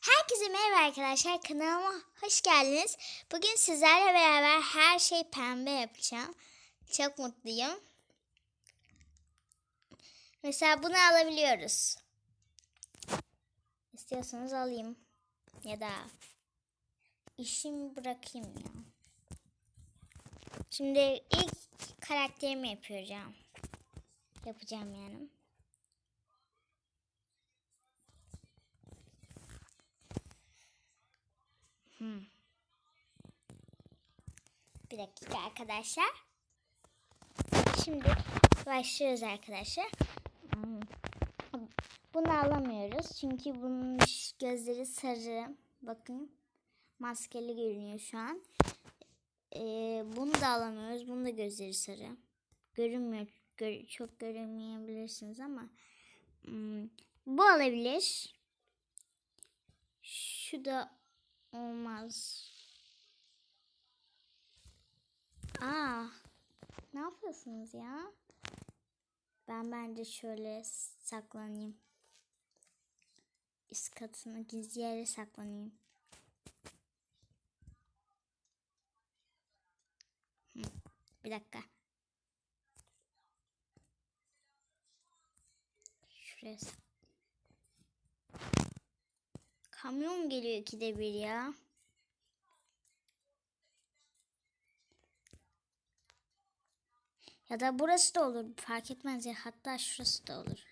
Herkese merhaba arkadaşlar. Kanalıma hoş geldiniz. Bugün sizlerle beraber her şey pembe yapacağım. Çok mutluyum. Mesela bunu alabiliyoruz. İstiyorsanız alayım. Ya da işimi bırakayım ya. Şimdi ilk karakterimi yapacağım. Yapacağım yani. Hmm. Bir dakika arkadaşlar. Şimdi başlıyoruz arkadaşlar. Hmm. Bunu alamıyoruz çünkü bunun gözleri sarı. Bakın maskeli görünüyor şu an. Ee, bunu da alamıyoruz. Bunun da gözleri sarı. Görünmüyor. Gör- çok göremeyebilirsiniz ama hmm, bu alabilir. Şu da olmaz. Aa, ne yapıyorsunuz ya? Ben bence şöyle saklanayım. Üst katına gizli yere saklanayım. Bir dakika. Şuraya sak- Kamyon geliyor ikide bir ya. Ya da burası da olur. Fark etmez ya. Hatta şurası da olur.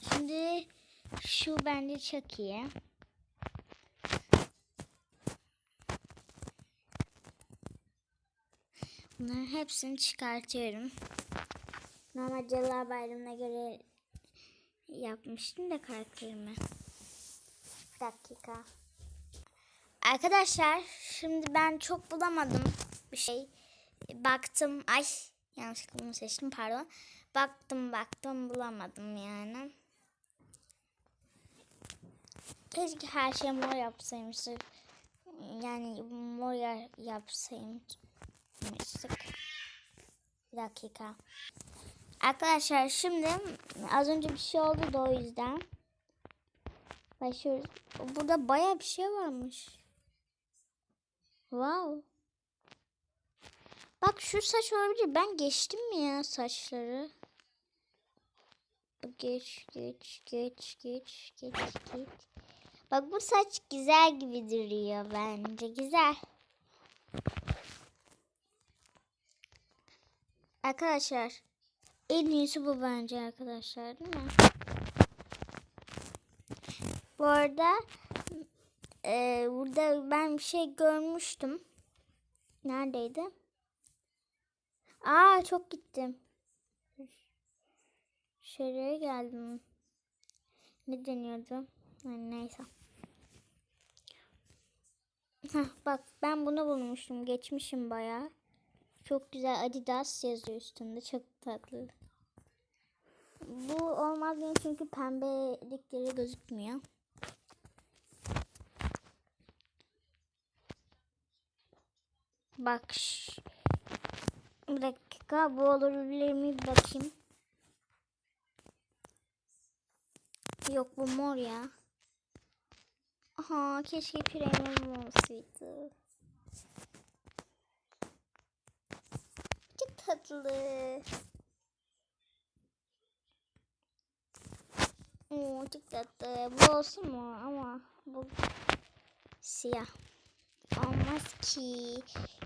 Şimdi şu bence çok iyi. Bunların hepsini çıkartıyorum. Normal Cadılar Bayramı'na göre yapmıştım da karakterimi. Bir dakika. Arkadaşlar şimdi ben çok bulamadım bir şey. Baktım ay yanlışlıkla bunu seçtim pardon. Baktım baktım bulamadım yani. Keşke her şey mor yapsaymıştık. Yani mor ya- yapsaymıştık. Bir dakika. Arkadaşlar şimdi az önce bir şey oldu da o yüzden. Başlıyoruz. Burada baya bir şey varmış. Wow. Bak şu saç olabilir. Ben geçtim mi ya saçları? Geç, geç, geç, geç, geç, geç. Bak bu saç güzel gibi duruyor bence. Güzel. Arkadaşlar en iyisi bu bence arkadaşlar değil mi? Bu arada e, burada ben bir şey görmüştüm. Neredeydi? Aa çok gittim. Şuraya geldim. Ne deniyordu? Yani neyse. Heh, bak ben bunu bulmuştum. Geçmişim bayağı. Çok güzel Adidas yazıyor üstünde. Çok tatlı. Bu olmaz benim çünkü pembelikleri gözükmüyor. Bak. Bir dakika bu olabilir mi bakayım. Yok bu mor ya. Aha keşke premium olsaydı. Çok tatlı. Oo, çok tatlı. Bu olsun mu? Ama bu siyah. Olmaz ki.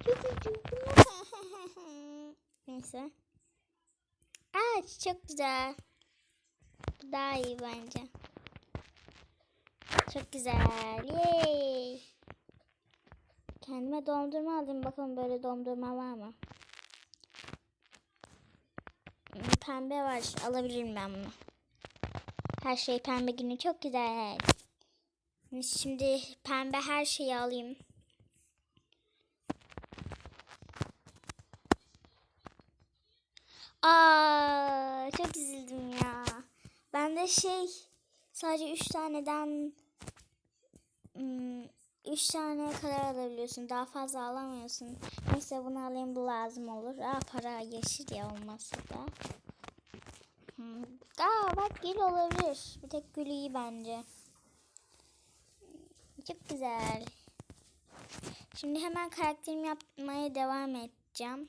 Neyse. Aa çok güzel. Bu daha iyi bence. Çok güzel. Yay. Kendime dondurma aldım. Bakalım böyle dondurma var mı? Hmm, Pembe var. Alabilirim ben bunu. Her şey pembe günü çok güzel. Şimdi pembe her şeyi alayım. Aa, çok üzüldüm ya. Ben de şey sadece 3 taneden 3 tane kadar alabiliyorsun. Daha fazla alamıyorsun. Neyse bunu alayım bu lazım olur. Aa para yeşil ya olmazsa da. Hmm. Aa bak gül olabilir. Bir tek gül iyi bence. Çok güzel. Şimdi hemen karakterimi yapmaya devam edeceğim.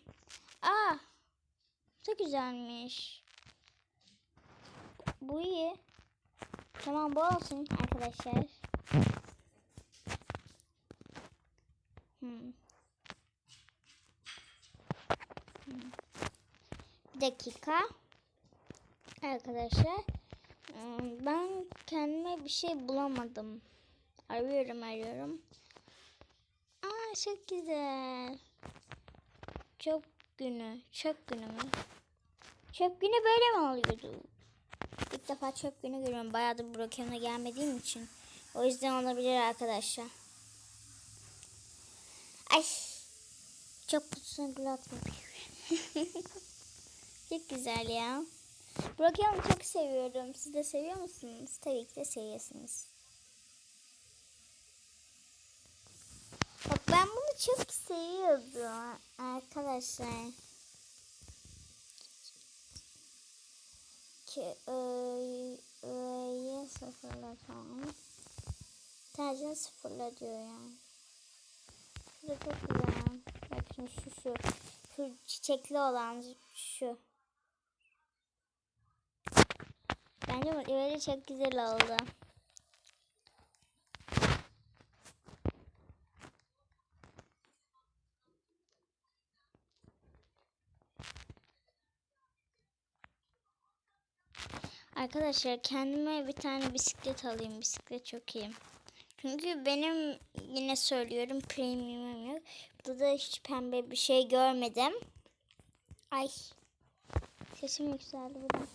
Aa! Bu da güzelmiş. Bu iyi. Tamam bu olsun arkadaşlar. Hmm. Bir dakika. Arkadaşlar. hmm, Ben kendime bir şey bulamadım. Arıyorum arıyorum. Aa çok güzel. Çöp günü. Çöp günü mü? Çöp günü böyle mi oluyordu? İlk defa çöp günü görüyorum. Bayağıdır Brokeon'a gelmediğim için. O yüzden olabilir arkadaşlar. Ay. Çok kutusuna gül çok güzel ya. Brokeon'u çok seviyorum. Siz de seviyor musunuz? Tabii ki de seviyorsunuz. Bak ben bunu çok seviyordum arkadaşlar. Ki öyle, öyle sıfırla tamam. Tercih sıfırla diyor yani. Bu da çok güzel. Bak şimdi şu şu. Şu çiçekli olan şu. Bence bu böyle çok güzel oldu. Arkadaşlar kendime bir tane bisiklet alayım. Bisiklet çok iyi. Çünkü benim yine söylüyorum premiumum yok. Burada da hiç pembe bir şey görmedim. Ay. Sesim yükseldi burada.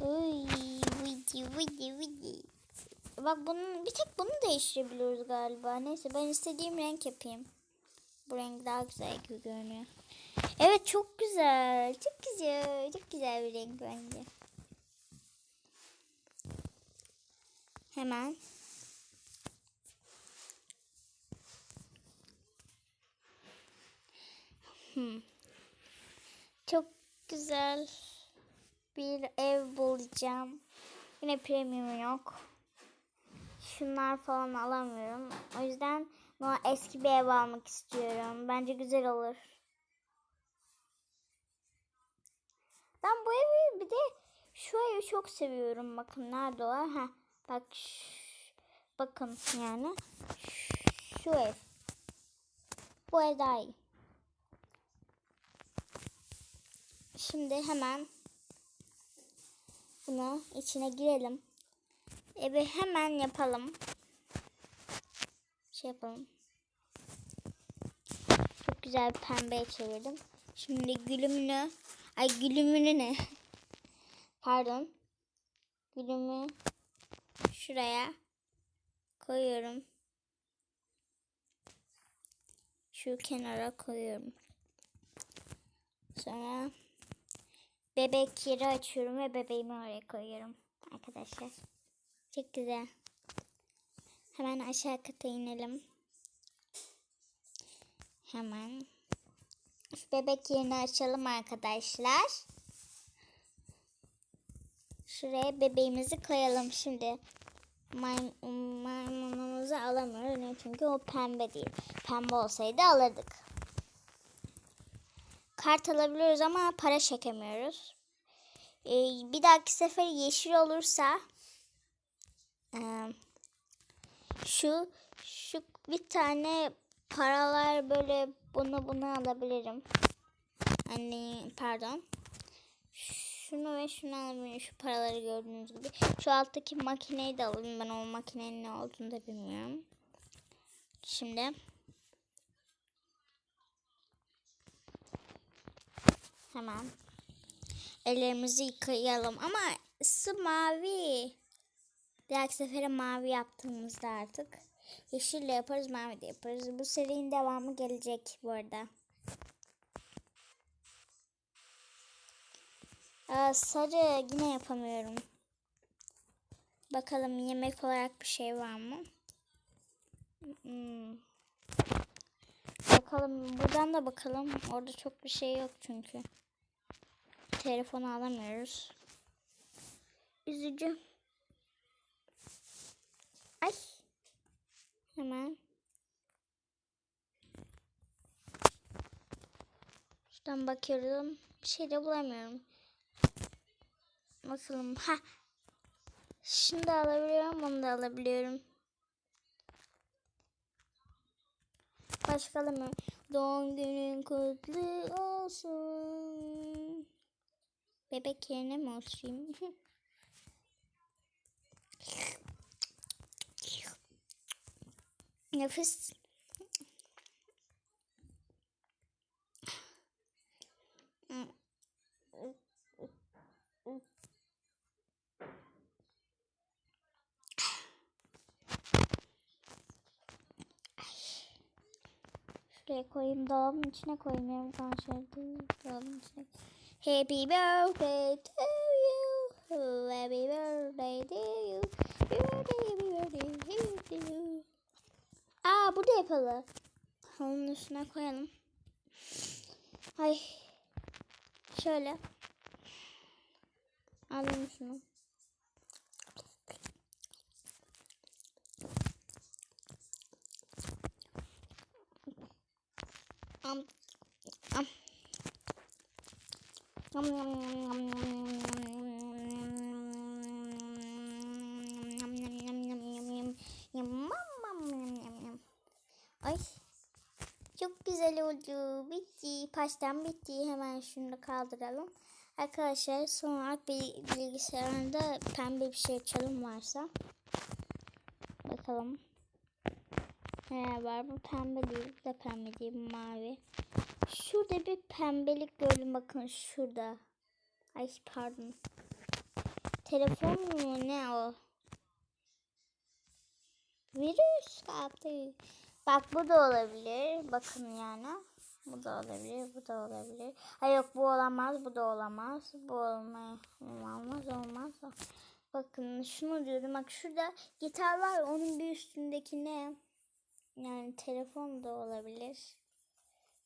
Uy, vıcı vıcı vıcı. Bak bunun bir tek bunu değiştirebiliyoruz galiba. Neyse ben istediğim renk yapayım. Bu renk daha güzel gibi görünüyor. Evet çok güzel. Çok güzel. Çok güzel bir renk bence. Hemen. Hmm. Çok güzel bir ev bulacağım. Yine premium yok. Şunlar falan alamıyorum. O yüzden bana eski bir ev almak istiyorum. Bence güzel olur. Ben bu evi bir de şu evi çok seviyorum. Bakın nerede o? Ha, bak bakın yani şu ev. Bu ev daha iyi. Şimdi hemen bunu içine girelim. Evi hemen yapalım. Şey yapalım. Çok güzel pembeye çevirdim. Şimdi gülümünü, ay gülümünü ne? Pardon. Gülümü şuraya koyuyorum. Şu kenara koyuyorum. Sonra bebek yeri açıyorum ve bebeğimi oraya koyuyorum arkadaşlar. Çok güzel. Hemen aşağı kata inelim. Hemen bebek yerini açalım arkadaşlar. Şuraya bebeğimizi koyalım şimdi. May maymunumuzu alamıyoruz. Çünkü o pembe değil. Pembe olsaydı alırdık. Kart alabiliyoruz ama para çekemiyoruz. Ee, bir dahaki sefer yeşil olursa e, şu şu bir tane paralar böyle bunu bunu alabilirim. Hani pardon. Şunu ve şunu alabilirim. Şu paraları gördüğünüz gibi. Şu alttaki makineyi de alayım. Ben o makinenin ne olduğunu da bilmiyorum. Şimdi hemen ellerimizi yıkayalım ama ısı mavi. Diğer sefere mavi yaptığımızda artık yeşille yaparız mavi de yaparız. Bu serinin devamı gelecek bu arada. Aa, sarı yine yapamıyorum. Bakalım yemek olarak bir şey var mı? Hmm. Bakalım buradan da bakalım. Orada çok bir şey yok çünkü. Telefonu alamıyoruz. Üzücü. Ay. Hemen. Şuradan bakıyorum. Bir şey de bulamıyorum. Bakalım. Ha. Şunu da alabiliyorum. Onu da alabiliyorum. Başka alamıyorum. Doğum günün kutlu olsun. Bebek yerine mi olsun? Nefis. Şuraya koyayım. Dolabın içine koyayım. Yarım kalan şey değil. Dolabın içine. Happy birthday to you. Happy birthday to you. Happy birthday, happy birthday, happy birthday to you. Aa burada yapalım. Onun üstüne koyalım. Ay. Şöyle. Alayım şunu. Am. Am. Ay. Çok güzel oldu. Bitti. Paştan bitti. Hemen şunu da kaldıralım. Arkadaşlar son olarak bilgisayarında pembe bir şey açalım varsa. Bakalım. Ne var bu pembe değil. Bu da pembe değil. Bu mavi. Şurada bir pembelik gördüm. Bakın şurada. Ay pardon. Telefon mu ne o? Virüs kaptı. Bak bu da olabilir. Bakın yani. Bu da olabilir. Bu da olabilir. Hayır yok bu olamaz. Bu da olamaz. Bu olmaz. Olmaz. Olmaz. Bakın şunu diyorum. Bak şurada gitar var. Onun bir üstündeki ne? Yani telefon da olabilir.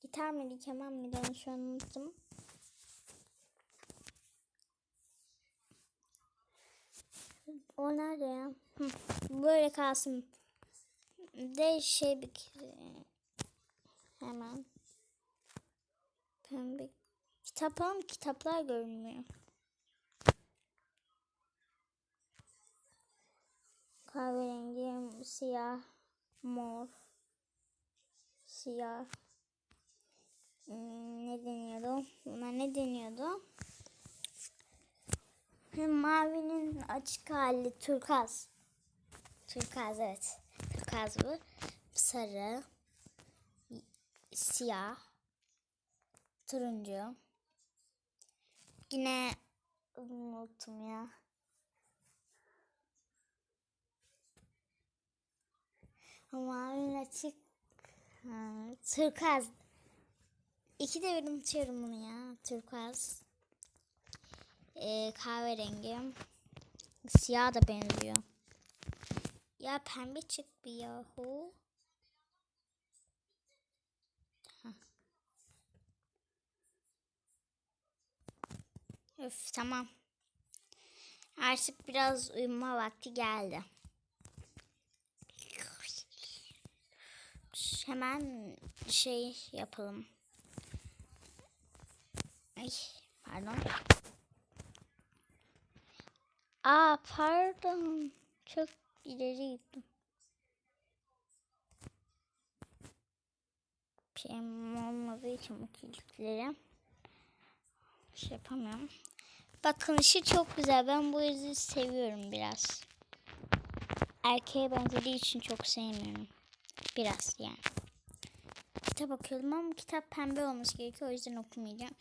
Gitar mıydı, keman mıydı onu şu an unuttum. O nerede ya? Böyle kalsın. De şey bir hemen pembe kitap ama kitaplar görünmüyor. Kahverengi, siyah, mor, siyah. Hmm, ne deniyordu? Buna ne deniyordu? Mavinin açık hali turkaz. Turkaz evet. Turkaz bu. Sarı. Siyah. Turuncu. Yine unuttum ya. Mavinin açık. Ha, turkaz. İki de bir unutuyorum bunu ya. Turkuaz. Ee, kahverengi. Siyah da benziyor. Ya pembe çık bir yahu. Öf tamam. Artık biraz uyuma vakti geldi. Hemen şey yapalım. Ay pardon. Aa pardon. Çok ileri gittim. Şeyim olmadığı için bu kilitleri şey yapamıyorum. Bakın işi çok güzel. Ben bu yüzü seviyorum biraz. Erkeğe benzediği için çok sevmiyorum. Biraz yani kitap okuyordum ama kitap pembe olması gerekiyor. O yüzden okumayacağım.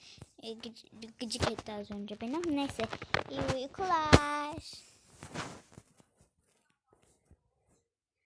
E, gıc gıcık etti az önce benim. Neyse. İyi uykular.